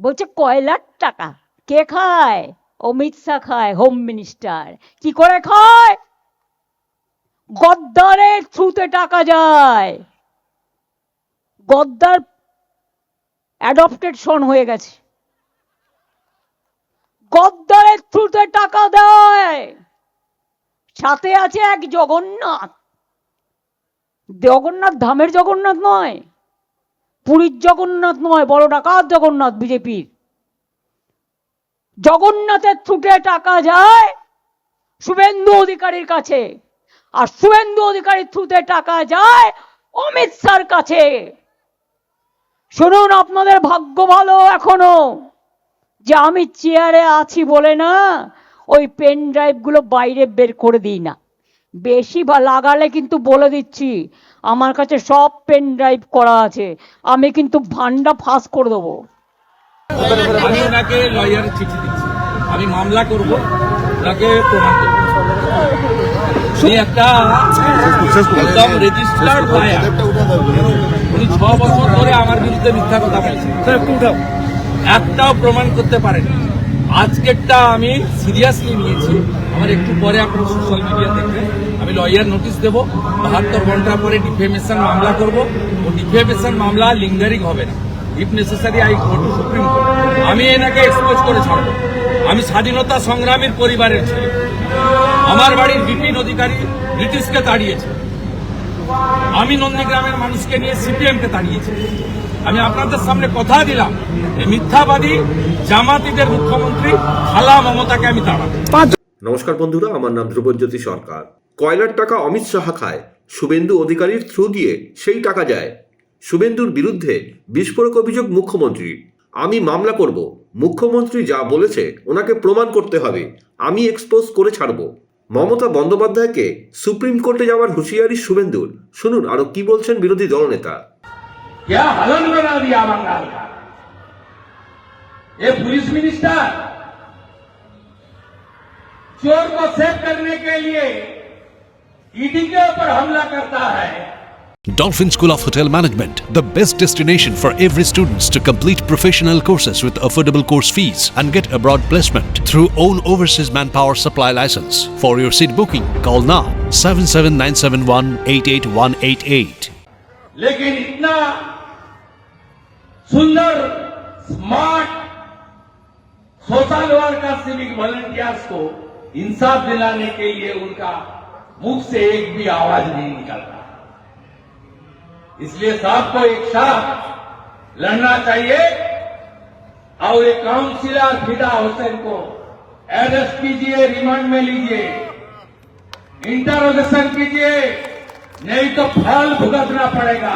বলছে, কয়লার টাকা? কে খায়? অমিত শাহ খায় হোম মিনিস্টার কি করে খায়? গদ্দারের থ্রুতে টাকা যায়। গদ্দার অ্যাডপ্টেড সন হয়ে গেছে। গদ্দারের থ্রুতে টাকা দেয়। সাথে আছে এক জগন্নাথ। জগন্নাথ ধামের জগন্নাথ নয়। পুরীর জগন্নাথ নয়, বড় ডাকাত জগন্নাথ বিজেপির। জগন্নাথের থ্রুতে টাকা যায় শুভেন্দু অধিকারীর কাছে, আর শুভেন্দু অধিকারীর থ্রুতে টাকা যায় অমিত শাহর কাছে। শুনুন, আপনাদের ভাগ্য ভালো এখনও, যে আমি চেয়ারে আছি বলে না, ওই পেন ড্রাইভগুলো বাইরে বের করে দিই না। বেশি বা লাগালে কিন্তু বলে দিচ্ছি আমার কাছে সব পেন ড্রাইভ করা আছে আমি কিন্তু ভান্ডা ফাঁস করে দেবো। আমি ওনাকে লয়ারের চিঠি দিচ্ছি। আমি মামলা করব প্রমাণ একটা একদম রেজিস্টার্ড লয়ার উনি ছ বছর ধরে আমার বিরুদ্ধে মিথ্যা কথা বলছেন। একটাও প্রমাণ করতে পারেনি। আজকেরটা আমি সিরিয়াসলি নিয়েছি। আমার একটু পরে আপনার সোশ্যাল মিডিয়া দেখবেন। আমি লয়ার নোটিশ দেবো। বাহাত্তর ঘণ্টা পরে ডিফেমেশন মামলা করব। ও ডিফেমেশন মামলা লিঙ্গারিং হবে না। If necessary I go to supreme court আমি এনাকে এক্সপোজ করে ছাড়বো। আমি স্বাধীনতা সংগ্রামীর পরিবারের ছেলে। আমার বাড়ির বিপিন অধিকারী ব্রিটিশকে তাড়িয়েছে। আমি নন্দীগ্রামের মানুষকে নিয়ে সিপিএম কে তাড়িয়েছি। আমি আপনাদের সামনে কথা দিলাম এই মিথ্যাবাদী জামাতিদের মুখ্যমন্ত্রী খালা মমতাকে আমি তাড়াবো। নমস্কার বন্ধুরা আমার নাম ধ্রুবজ্যোতি সরকার। কয়লার টাকা অমিত শাহ খায় শুভেন্দু অধিকারীর থ্রু দিয়ে সেই টাকা যায়। শুভেন্দুর বিরুদ্ধে বিস্ফোরক অভিযোগ মুখ্যমন্ত্রী। আমি মামলা করব মুখ্যমন্ত্রী যা বলেছে ওনাকে প্রমাণ করতে হবে আমি এক্সপোজ করে ছাড়ব। মমতা বন্দ্যোপাধ্যায়কে সুপ্রিম কোর্টে যাওয়ার হুঁশিয়ারি শুভেন্দুর শুনুন আরো কি বলছেন বিরোধী দলনেতা क्या हलन बना दिया बंगाल का ये पुलिस मिनिस्टर चोर को सेव करने के लिए ईडी के ऊपर हमला करता है Dolphin School of Hotel Management, the best destination for every students to complete professional courses with affordable course fees and get abroad placement through own overseas manpower supply license. For your seat booking, call now 77971 88188. लेकिन इतना सुंदर smart social worker civic volunteers को इंसाफ दिलाने के लिए उनका मुख से एक भी आवाज नहीं निकलता इसलिए साहब को एक साथ लड़ना चाहिए। और ये काउंसिलर फिदा हुसैन को अरेस्ट कीजिए रिमांड में लीजिए। इंटरोगेशन कीजिए, नहीं तो फल भुगतना पड़ेगा।